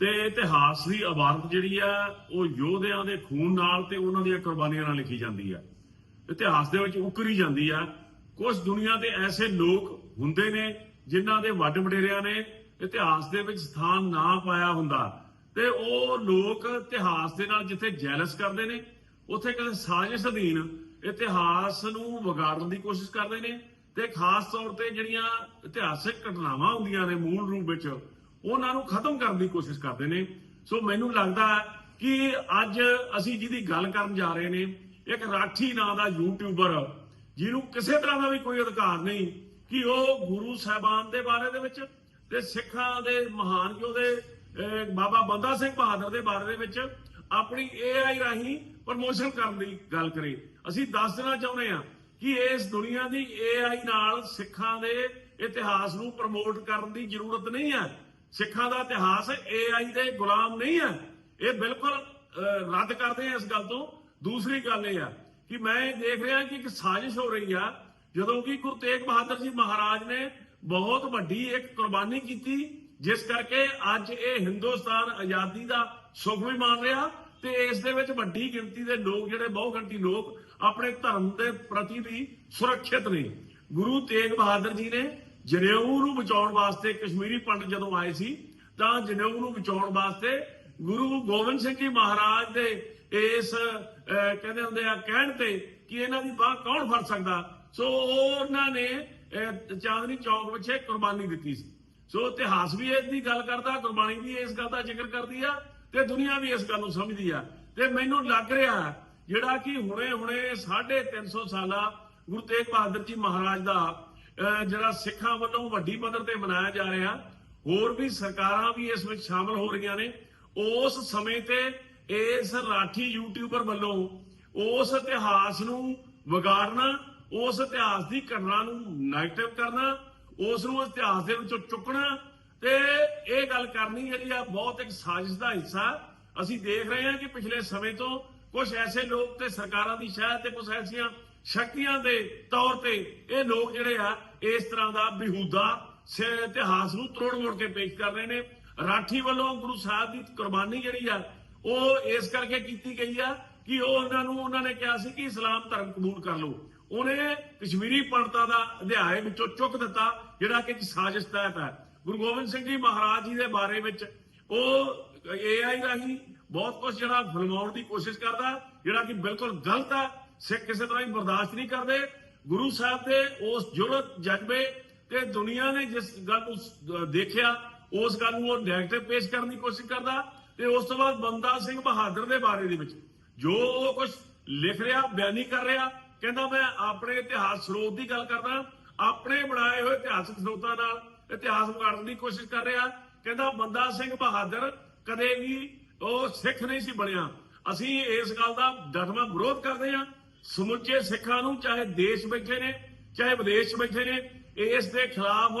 ਤੇ ਇਤਿਹਾਸ ਦੀ ਇਬਾਰਤ ਜਿਹੜੀ ਆ, ਉਹ ਯੋਧਿਆਂ ਦੇ ਖੂਨ ਨਾਲ ਤੇ ਉਹਨਾਂ ਦੀਆਂ ਕੁਰਬਾਨੀਆਂ ਨਾਲ ਲਿਖੀ ਜਾਂਦੀ ਆ। ਇਤਿਹਾਸ ਦੇ ਵਿੱਚ ਉਕਰੀ ਜਾਂਦੀ ਆ। ਕੁਝ ਦੁਨੀਆ ਦੇ ਐਸੇ ਲੋਕ ਹੁੰਦੇ ਨੇ ਜਿਨ੍ਹਾਂ ਦੇ ਵੱਡ ਵਡੇਰਿਆਂ ਨੇ ਇਤਿਹਾਸ ਦੇ ਵਿੱਚ ਸਥਾਨ ਨਾ ਪਾਇਆ ਹੁੰਦਾ। ਤੇ ਉਹ ਲੋਕ ਇਤਿਹਾਸ ਦੇ ਨਾਲ ਜਿੱਥੇ ਜੈਲਸ ਕਰਦੇ ਨੇ, ਉੱਥੇ ਕਿਸੇ ਸਾਜ਼ਿਸ਼ ਅਧੀਨ ਇਤਿਹਾਸ ਨੂੰ ਵਿਗਾੜਨ ਦੀ ਕੋਸ਼ਿਸ਼ ਕਰਦੇ ਨੇ। ਤੇ ਖਾਸ ਤੌਰ ਤੇ ਜਿਹੜੀਆਂ ਇਤਿਹਾਸਿਕ ਘਟਨਾਵਾਂ ਹੁੰਦੀਆਂ ਨੇ ਮੂਲ ਰੂਪ ਵਿੱਚ ਉਹਨਾਂ ਨੂੰ ਖਤਮ ਕਰਨ ਦੀ ਕੋਸ਼ਿਸ਼ ਕਰਦੇ ਨੇ। ਸੋ ਮੈਨੂੰ ਲੱਗਦਾ ਕਿ ਅੱਜ ਅਸੀਂ ਜਿਹਦੀ ਗੱਲ ਕਰਨ ਜਾ ਰਹੇ ਨੇ, ਇੱਕ ਰਾਠੀ ਨਾਂ ਦਾ ਯੂਟਿਊਬਰ ਜਿਹਨੂੰ ਕਿਸੇ ਤਰ੍ਹਾਂ ਦਾ ਵੀ ਕੋਈ ਅਧਿਕਾਰ ਨਹੀਂ ਕਿ ਉਹ ਗੁਰੂ ਸਾਹਿਬਾਨ ਦੇ ਬਾਰੇ ਦੇ ਵਿੱਚ ਤੇ ਸਿੱਖਾਂ ਦੇ ਮਹਾਨ ਯੋਧੇ ਬਾਬਾ ਬੰਦਾ ਸਿੰਘ ਬਹਾਦਰ ਦੇ ਬਾਰੇ ਦੇ ਵਿੱਚ ਆਪਣੀ AI ਰਾਹੀਂ ਪ੍ਰਮੋਸ਼ਨ ਕਰਨ ਦੀ ਗੱਲ ਕਰੇ। ਅਸੀਂ ਦੱਸ ਦੇਣਾ ਚਾਹੁੰਦੇ ਹਾਂ ਕਿ ਇਸ ਦੁਨੀਆ ਦੀ AI ਨਾਲ ਸਿੱਖਾਂ ਦੇ ਇਤਿਹਾਸ ਨੂੰ ਪ੍ਰਮੋਟ ਕਰਨ ਦੀ ਜ਼ਰੂਰਤ ਨਹੀਂ ਹੈ। ਸਿੱਖਾਂ ਦਾ ਇਤਿਹਾਸ AI ਦੇ ਗੁਲਾਮ ਨਹੀਂ ਹੈ। ਇਹ ਬਿਲਕੁਲ ਰੱਦ ਕਰਦੇ ਆ ਇਸ ਗੱਲ ਤੋਂ। ਦੂਸਰੀ ਗੱਲ ਇਹ ਆ ਕਿ ਮੈਂ ਦੇਖ ਰਿਹਾ ਕਿ ਇੱਕ ਸਾਜ਼ਿਸ਼ ਹੋ ਰਹੀ ਆ, ਜਦੋਂ ਕਿ ਗੁਰੂ ਤੇਗ ਬਹਾਦਰ ਜੀ ਮਹਾਰਾਜ ਨੇ ਬਹੁਤ ਵੱਡੀ ਇੱਕ ਕੁਰਬਾਨੀ ਕੀਤੀ, ਜਿਸ ਕਰਕੇ ਅੱਜ ਇਹ ਹਿੰਦੁਸਤਾਨ ਆਜ਼ਾਦੀ ਦਾ ਸੁਖ ਵੀ ਮਾਣ ਰਿਹਾ ਤੇ ਇਸ ਦੇ ਵਿੱਚ ਵੱਡੀ ਗਿਣਤੀ ਦੇ ਲੋਕ ਜਿਹੜੇ ਬਹੁ ਲੋਕ ਆਪਣੇ ਧਰਮ ਦੇ ਪ੍ਰਤੀ ਵੀ ਸੁਰੱਖਿਅਤ ਨੇ। ਗੁਰੂ ਤੇਗ ਬਹਾਦਰ ਜੀ ਨੇ ਜਨੇਊ ਨੂੰ ਬਚਾਉਣ ਵਾਸਤੇ ਕਸ਼ਮੀਰੀ ਪੰਡਤ ਜਦੋਂ ਆਏ ਸੀ, ਤਾਂ ਜਨੇਊ ਨੂੰ ਬਚਾਉਣ ਵਾਸਤੇ ਗੁਰੂ ਗੋਬਿੰਦ ਸਿੰਘ ਜੀ ਮਹਾਰਾਜ ਦੇ ਇਸ ਕਹਿੰਦੇ ਹੁੰਦੇ ਆ, ਕਹਿਣ ਤੇ ਕਿ ਇਹਨਾਂ ਦੀ ਬਾਹ ਕੌਣ ਫੜ ਸਕਦਾ? ਸੋ ਉਹਨਾਂ ਨੇ ਚਾਂਦਨੀ ਚੌਕ ਵਿੱਚ ਕੁਰਬਾਨੀ ਦਿੱਤੀ ਸੀ। ਸੋ ਇਤਿਹਾਸ ਵੀ ਇਸ ਦੀ ਗੱਲ ਕਰਦਾ, ਕੁਰਬਾਨੀ ਵੀ ਇਸ ਗੱਲ ਦਾ ਜ਼ਿਕਰ ਕਰਦੀ ਆ ਤੇ ਦੁਨੀਆ ਵੀ ਇਸ ਗੱਲ ਨੂੰ ਸਮਝਦੀ ਆ। ਤੇ ਮੈਨੂੰ ਲੱਗ ਰਿਹਾ ਜਿਹੜਾ ਕਿ ਹੁਣੇ ਹੁਣੇ 350 ਸਾਲਾ ਗੁਰੂ ਤੇਗ ਬਹਾਦਰ ਜੀ ਮਹਾਰਾਜ ਦਾ ਜਿਹੜਾ ਸਿੱਖਾਂ ਵੱਲੋਂ ਵੱਡੀ ਪੱਧਰ ਤੇ ਮਨਾਇਆ ਜਾ ਰਿਹਾ, ਹੋਰ ਵੀ ਸਰਕਾਰਾਂ ਵੀ ਇਸ ਵਿੱਚ ਸ਼ਾਮਲ ਹੋ ਰਹੀਆਂ ਨੇ। ਉਸ ਸਮੇਂ ਤੇ ਇਸ ਰਾਠੀ ਯੂਟਿਊਬਰ ਵੱਲੋਂ ਉਸ ਇਤਿਹਾਸ ਨੂੰ ਵਿਗਾੜਨਾ, ਉਸ ਇਤਿਹਾਸ ਦੀ ਘਟਨਾ ਨੂੰ ਨੈਗੇਟਿਵ ਕਰਨਾ, ਉਸ ਨੂੰ ਇਤਿਹਾਸ ਦੇ ਵਿੱਚੋਂ ਚੁੱਕਣਾ ਤੇ ਇਹ ਗੱਲ ਕਰਨੀ ਜਿਹੜੀ ਆ ਬਹੁਤ ਇੱਕ ਸਾਜ਼ਿਸ਼ ਦਾ ਹਿੱਸਾ। ਅਸੀਂ ਦੇਖ ਰਹੇ ਹਾਂ ਕਿ ਪਿਛਲੇ ਸਮੇਂ ਤੋਂ ਕੁਝ ਐਸੇ ਲੋਕ ਤੇ ਸਰਕਾਰਾਂ ਦੀ ਸ਼ਾਇਦ ਤੇ ਕੁਝ ਐਸੀਆਂ ਸ਼ਕਤੀਆਂ ਦੇ ਤੌਰ ਤੇ ਇਹ ਲੋਕ ਜਿਹੜੇ ਆ ਇਸ ਤਰ੍ਹਾਂ ਦਾ ਬਿਹੂਦਾ ਸ- ਇਤਿਹਾਸ ਨੂੰ ਤਰੋੜ ਮੋੜ ਕੇ ਪੇਸ਼ ਕਰ ਰਹੇ ਨੇ। ਰਾਠੀ ਵੱਲੋਂ ਗੁਰੂ ਸਾਹਿਬ ਦੀ ਕੁਰਬਾਨੀ ਜਿਹੜੀ ਆ, ਉਹ ਇਸ ਕਰਕੇ ਕੀਤੀ ਗਈ ਆ ਕਿ ਉਹ ਉਹਨਾਂ ਨੂੰ, ਉਹਨਾਂ ਨੇ ਕਿਹਾ ਸੀ ਕਿ ਇਸਲਾਮ ਧਰਮ ਕਬੂਲ ਕਰ ਲਓ। ਉਹਨੇ ਕਸ਼ਮੀਰੀ ਪੰਡਤਾਂ ਦਾ ਅਧਿਆਇ ਵਿੱਚੋਂ ਚੁੱਕ ਦਿੱਤਾ, ਜਿਹੜਾ ਕਿ ਸਾਜ਼ਿਸ਼ ਤਹਿਤ ਹੈ। ਗੁਰੂ ਗੋਬਿੰਦ ਸਿੰਘ ਜੀ ਮਹਾਰਾਜ ਜੀ ਦੇ ਬਾਰੇ ਵਿੱਚ ਉਹ ਏਆਈ ਰਾਹੀਂ ਬਹੁਤ ਕੁਝ ਜਿਹੜਾ ਫਿਲਮਾਉਣ ਦੀ ਕੋਸ਼ਿਸ਼ ਕਰਦਾ, ਜਿਹੜਾ ਕਿ ਬਿਲਕੁਲ ਗਲਤ ਹੈ ਸਿੱਖ ਕਿਸੇ ਤਰ੍ਹਾਂ ਹੀ ਬਰਦਾਸ਼ਤ ਨਹੀਂ ਕਰਦੇ। ਗੁਰੂ ਸਾਹਿਬ ਦੇ ਉਸ ਜੁਰਤ ਜਜ਼ਬੇ ਤੇ ਦੁਨੀਆ ਨੇ ਜਿਸ ਗੱਲ ਨੂੰ ਦੇਖਿਆ, ਉਸ ਗੱਲ ਨੂੰ ਉਹ ਨੈਗੇਟਿਵ ਪੇਸ਼ ਕਰਨ ਦੀ ਕੋਸ਼ਿਸ਼ ਕਰਦਾ ਤੇ ਉਸ ਤੋਂ ਬਾਅਦ ਬੰਦਾ ਸਿੰਘ ਬਹਾਦਰ ਦੇ ਬਾਰੇ ਦੇ ਵਿੱਚ ਜੋ ਉਹ ਕੁਝ ਲਿਖ ਰਿਹਾ, ਬਿਆਨੀ ਕਰ ਰਿਹਾ, ਕਹਿੰਦਾ ਮੈਂ ਆਪਣੇ ਇਤਿਹਾਸ ਸਰੋਤ ਦੀ ਗੱਲ ਕਰਦਾ, ਆਪਣੇ ਬਣਾਏ ਹੋਏ ਇਤਿਹਾਸਕ ਸਰੋਤਾਂ ਨਾਲ ਇਤਿਹਾਸ ਵਿਗਾੜਨ ਦੀ ਕੋਸ਼ਿਸ਼ ਕਰ ਰਿਹਾ। ਕਹਿੰਦਾ ਬੰਦਾ ਸਿੰਘ ਬਹਾਦਰ ਕਦੇ ਵੀ ਉਹ ਸਿੱਖ ਨਹੀਂ ਸੀ ਬਣਿਆ। ਅਸੀਂ ਇਸ ਗੱਲ ਦਾ ਡਟਵਾਂ ਵਿਰੋਧ ਕਰਦੇ ਹਾਂ। ਸਮੁੱਚੇ ਸਿੱਖਾਂ ਨੂੰ ਚਾਹੇ ਦੇਸ਼ ਬੈਠੇ ਨੇ, ਚਾਹੇ ਵਿਦੇਸ਼ ਬੈਠੇ ਨੇ ਇਸ ਦੇ ਖਿਲਾਫ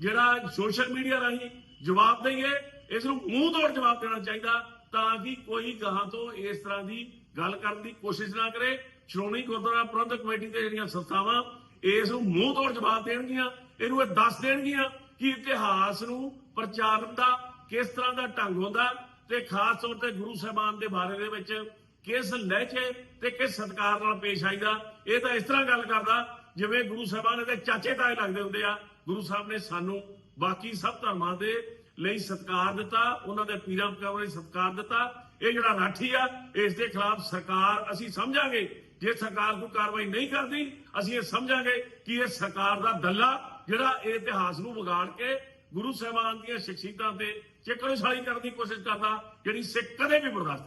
ਜਿਹੜਾ ਸੋਸ਼ਲ ਮੀਡੀਆ ਰਾਹੀਂ ਜਵਾਬ ਦਈਏ, ਇਸ ਨੂੰ ਮੂੰਹ ਤੋੜ ਜਵਾਬ ਦੇਣਾ ਚਾਹੀਦਾ ਤਾਂ ਕਿ ਕੋਈ ਗਾਹਾਂ ਤੋਂ ਇਸ ਤਰ੍ਹਾਂ ਦੀ ਗੱਲ ਕਰਨ ਦੀ ਕੋਸ਼ਿਸ਼ ਨਾ ਕਰੇ। ਸ਼੍ਰੋਮਣੀ ਗੁਰਦੁਆਰਾ ਪ੍ਰਬੰਧਕ ਕਮੇਟੀ ਦੇ ਜਿਹੜੀਆਂ ਸੰਸਥਾਵਾਂ, ਇਸ ਨੂੰ ਮੂੰਹ ਤੋੜ ਜਵਾਬ ਦੇਣਗੀਆਂ, ਇਹਨੂੰ ਇਹ ਦੱਸ ਦੇਣਗੀਆਂ ਕਿ ਇਤਿਹਾਸ ਨੂੰ ਪ੍ਰਚਾਰਨ ਦਾ ਕਿਸ ਤਰ੍ਹਾਂ ਦਾ ਢੰਗ ਹੁੰਦਾ ਤੇ ਖਾਸ ਤੌਰ ਤੇ ਗੁਰੂ ਸਾਹਿਬਾਨ ਦੇ ਬਾਰੇ ਦੇ ਵਿੱਚ ਕਿਸ ਲਹਿਜੇ ਤੇ ਕਿਸ ਸਤਕਾਰ ਨਾਲ ਪੇਸ਼ ਆਈਦਾ, ਇਹ ਤਾਂ ਇਸ ਤਰ੍ਹਾਂ ਗੱਲ ਕਰਦਾ, ਜਿਵੇਂ ਗੁਰੂ ਸਾਹਿਬਾਨ ਦੇ ਚਾਚੇ ਤਾਏ ਲੱਗਦੇ ਹੁੰਦੇ ਆ। ਗੁਰੂ ਸਾਹਿਬ ਨੇ ਸਾਨੂੰ ਬਾਕੀ ਸਭ ਧਰਮਾਂ ਦੇ ਲਈ ਸਤਕਾਰ ਦਿੱਤਾ, ਉਹਨਾਂ ਦੇ ਪੀਰਾਂ ਪਕਾਵਾਂ ਲਈ ਸਤਕਾਰ ਦਿੱਤਾ। ਇਹ ਜਿਹੜਾ ਰਾਠੀ ਆ, ਇਸ ਦੇ ਖਿਲਾਫ ਸਰਕਾਰ, ਅਸੀਂ ਸਮਝਾਂਗੇ, ਜੇ ਸਰਕਾਰ ਕੋਈ ਕਾਰਵਾਈ ਨਹੀਂ ਕਰਦੀ, ਅਸੀਂ ਇਹ ਸਮਝਾਂਗੇ ਕਿ ਇਹ ਸਰਕਾਰ ਦਾ ਦੱਲਾ ਜਿਹੜਾ ਇਹ ਇਤਿਹਾਸ ਨੂੰ ਵਿਗਾੜ ਕੇ ਗੁਰੂ ਸਾਹਿਬਾਨ ਦੀਆਂ ਸ਼ਖਸੀਅਤਾਂ ਤੇ ਚਿਕਨ ਸਾਲੀ ਕਰਨ ਦੀ ਕੋਸ਼ਿਸ਼ ਕਰਦਾ, ਜਿਹੜੀ ਸਿੱਖ ਕਦੇ ਵੀ ਬਰਦਾਸ਼ਤ